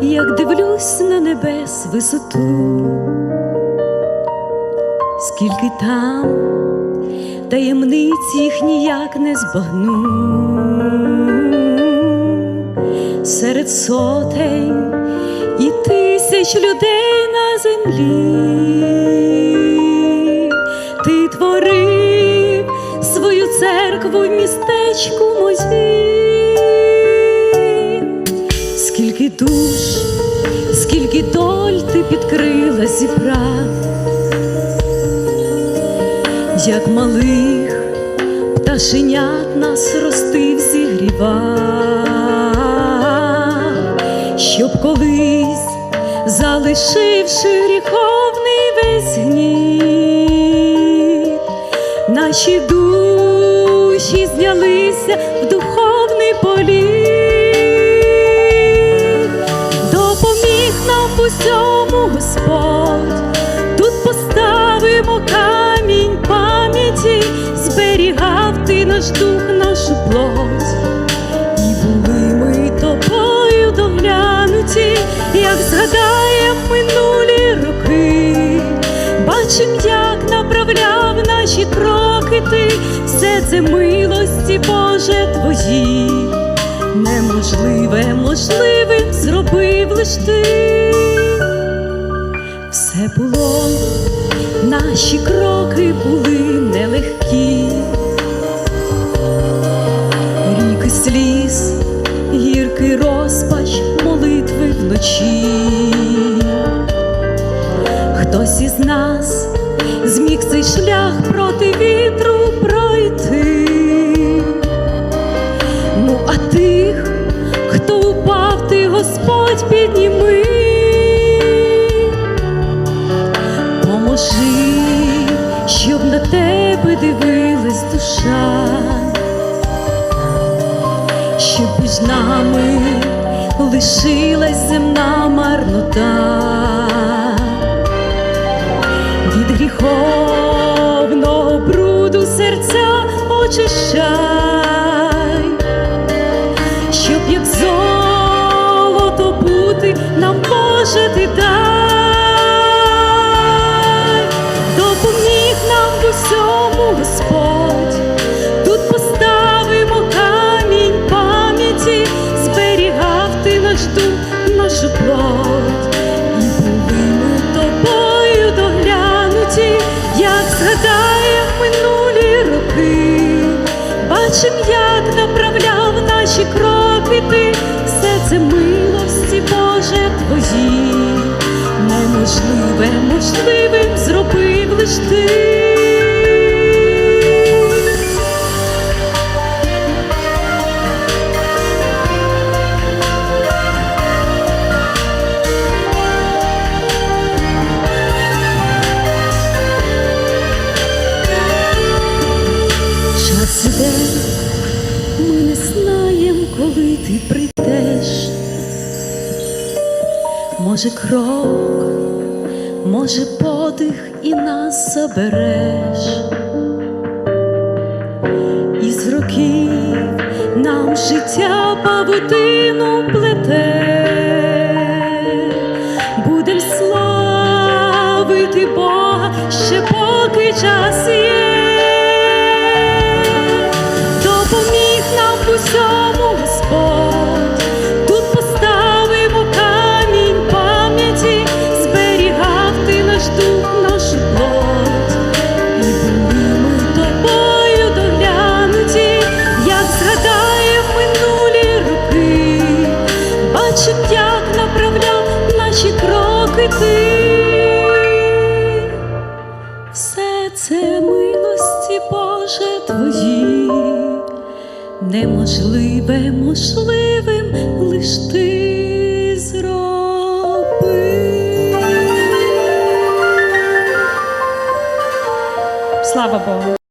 як дивлюсь на небес висоту, скільки там таємниць їх ніяк не збагну, серед сотень і тисяч людей на землі, ти творив свою церкву в містечку душ, скільки доль ти підкрила зібрав, як малих пташенят нас ростив, зігрівав, щоб колись, залишивши гріховний весь гніт, наші душі в усьому Господь, тут поставимо камінь пам'яті, зберігав ти наш дух, нашу плоть, і були ми тобою доглянуті, як згадаєм минулі роки, бачим, як направляв наші кроки ти, все це милості, Боже твої. Неможливе можливим зробив лиш ти. Все було, наші кроки були нелегкі, ріки сліз, гіркий розпач, молитви вночі. Хтось із нас зміг цей шлях проти вітру пройти. Ну, а тих, хто упав, ти Господь підніми, щоб між нами лишилась земна марнота. Від гріховного бруду серця очищай, щоб як золото бути нам Боже ти дай, допоміг нам в усьому Господь, плоть, і тобою доглянуті, як згадаєм минулі роки, бачим, як направляв наші кроки ти, все це милості, Боже твої, неможливе можливим зробив лиш ти. Час ми не знаєм, коли ти прийдеш. Може, крок, може, подих і нас забереш. Із років нам життя павутину плете. Кроки ти. Все це милості, Боже твої, неможливе можливим лиш ти. Слава Богу.